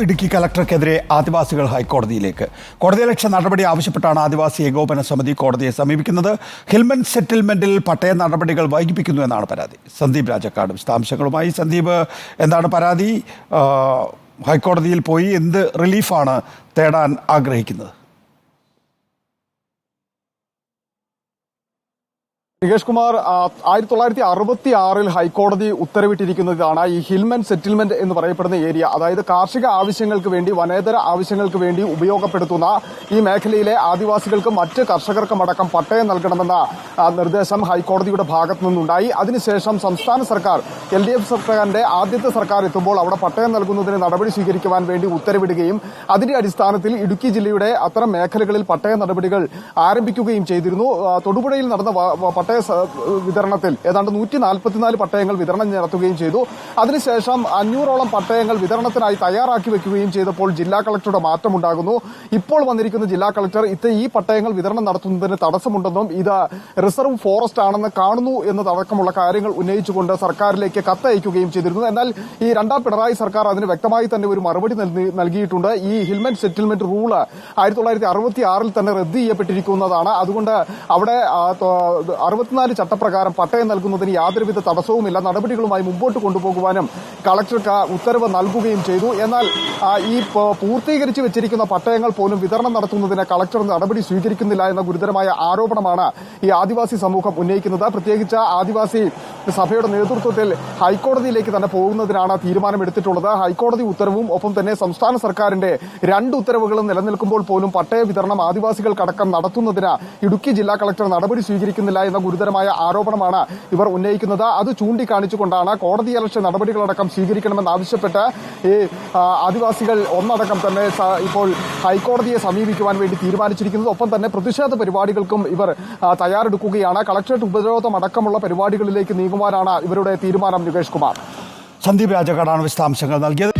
ഇടുക്കി കലക്ടർക്കെതിരെ ആദിവാസികൾ ഹൈക്കോടതിയിലേക്ക്. കോടതിയലക്ഷ്യ നടപടി ആവശ്യപ്പെട്ടാണ് ആദിവാസി ഏകോപന സമിതി കോടതിയെ സമീപിക്കുന്നത്. ഹിൽമൻ സെറ്റിൽമെന്റിൽ പട്ടയ നടപടികൾ വൈകിപ്പിക്കുന്നു എന്നാണ് പരാതി. സന്ദീപ് രാജക്കാട് വിശദാംശങ്ങളുമായി. സന്ദീപ് എന്താണ് പരാതി? ഹൈക്കോടതിയിൽ പോയി എന്ത് റിലീഫാണ് തേടാൻ ആഗ്രഹിക്കുന്നത്? നികേഷ് കുമാർ ആയിരത്തി തൊള്ളായിരത്തി അറുപത്തി ആറിൽ ഹൈക്കോടതി ഉത്തരവിട്ടിരിക്കുന്നതാണ് ഈ ഹിൽമൻ സെറ്റിൽമെന്റ് എന്ന് പറയപ്പെടുന്ന ഏരിയ. അതായത് കാർഷിക ആവശ്യങ്ങൾക്ക് വേണ്ടി വനേതര ആവശ്യങ്ങൾക്ക് വേണ്ടി ഉപയോഗപ്പെടുത്തുന്ന ഈ മേഖലയിലെ ആദിവാസികൾക്കും മറ്റ് കർഷകർക്കും അടക്കം പട്ടയം നൽകണമെന്ന നിർദ്ദേശം ഹൈക്കോടതിയുടെ ഭാഗത്തു നിന്നുണ്ടായി. അതിനുശേഷം സംസ്ഥാന സർക്കാർ എൽ ഡി എഫ് സർക്കാരിന്റെ ആദ്യത്തെ സർക്കാർ എത്തുമ്പോൾ അവിടെ പട്ടയം നൽകുന്നതിന് നടപടി സ്വീകരിക്കുവാൻ വേണ്ടി ഉത്തരവിടുകയും അതിന്റെ അടിസ്ഥാനത്തിൽ ഇടുക്കി ജില്ലയുടെ അത്തരം മേഖലകളിൽ പട്ടയ നടപടികൾ ആരംഭിക്കുകയും ചെയ്തിരുന്നു. തൊടുപുഴയിൽ നടന്ന വ- പട്ടയ വിതരണത്തിൽ ഏതാണ്ട് നൂറ്റി നാൽപ്പത്തിനാല് പട്ടയങ്ങൾ വിതരണം നടത്തുകയും ചെയ്തു. അതിനുശേഷം അഞ്ഞൂറോളം പട്ടയങ്ങൾ വിതരണത്തിനായി തയ്യാറാക്കി വെക്കുകയും ചെയ്തപ്പോൾ ജില്ലാ കളക്ടറുടെ മാറ്റമുണ്ടാകുന്നു. ഇപ്പോൾ വന്നിരിക്കുന്ന ജില്ലാ കളക്ടർ ഇത് ഈ പട്ടയങ്ങൾ വിതരണം നടത്തുന്നതിന് തടസ്സമുണ്ടെന്നും ഇത് റിസർവ് ഫോറസ്റ്റ് ആണെന്ന് കാണുന്നു എന്നതടക്കമുള്ള കാര്യങ്ങൾ ഉന്നയിച്ചുകൊണ്ട് സർക്കാരിലേക്ക് കത്തയക്കുകയും ചെയ്തിരുന്നു. എന്നാൽ ഈ രണ്ടാം പിണറായി സർക്കാർ അതിന് വ്യക്തമായി തന്നെ ഒരു മറുപടി നൽകിയിട്ടുണ്ട്. ഈ ഹിൽമൻ സെറ്റിൽമെന്റ് റൂൾ ആയിരത്തി തൊള്ളായിരത്തി അറുപത്തി ആറിൽ തന്നെ റദ്ദ് ചെയ്യപ്പെട്ടിരിക്കുന്നതാണ്. അതുകൊണ്ട് അവിടെ അറുപത്തിനാല് ചട്ടപ്രകാരം പട്ടയം നൽകുന്നതിന് യാതൊരുവിധ തടസ്സവുമില്ല. നടപടികളുമായി മുമ്പോട്ട് കൊണ്ടുപോകുവാനും കളക്ടർക്ക് ഉത്തരവ് നൽകുകയും ചെയ്തു. എന്നാൽ ഈ പൂർത്തീകരിച്ച് വെച്ചിരിക്കുന്ന പട്ടയങ്ങൾ പോലും വിതരണം നടത്തുന്നതിന് കളക്ടർ നടപടി സ്വീകരിക്കുന്നില്ല എന്ന ഗുരുതരമായ ആരോപണമാണ് ഈ ആദിവാസി സമൂഹം ഉന്നയിക്കുന്നത്. പ്രത്യേകിച്ച് ആദിവാസി സഭയുടെ നേതൃത്വത്തിൽ ഹൈക്കോടതിയിലേക്ക് തന്നെ പോകുന്നതിനാണ് തീരുമാനമെടുത്തിട്ടുള്ളത്. ഹൈക്കോടതി ഉത്തരവും ഒപ്പം തന്നെ സംസ്ഥാന സർക്കാരിന്റെ രണ്ട് ഉത്തരവുകളും നിലനിൽക്കുമ്പോൾ പോലും പട്ടയ വിതരണം ആദിവാസികൾക്കടക്കം നടത്തുന്നതിന് ഇടുക്കി ജില്ലാ കളക്ടർ നടപടി സ്വീകരിക്കുന്നില്ല എന്ന ഗുരുതരമായ ആരോപണമാണ് ഇവർ ഉന്നയിക്കുന്നത്. അത് ചൂണ്ടിക്കാണിച്ചുകൊണ്ടാണ് കോടതിയലക്ഷ്യ നടപടികളടക്കം സ്വീകരിക്കണമെന്നാവശ്യപ്പെട്ട് ഈ ആദിവാസികൾ ഒന്നടക്കം തന്നെ ഇപ്പോൾ ഹൈക്കോടതിയെ സമീപിക്കുവാൻ വേണ്ടി തീരുമാനിച്ചിരിക്കുന്നത്. ഒപ്പം തന്നെ പ്രതിഷേധ പരിപാടികൾക്കും ഇവർ തയ്യാറെടുക്കുകയാണ്. കളക്ടറേറ്റ് ഉപരോധം അടക്കമുള്ള പരിപാടികളിലേക്ക് നീങ്ങുവാനാണ് ഇവരുടെ തീരുമാനം നികേഷ് കുമാർ. സന്ദീപ് രാജക്കാടാണ് വിശദാംശങ്ങൾ നൽകിയത്.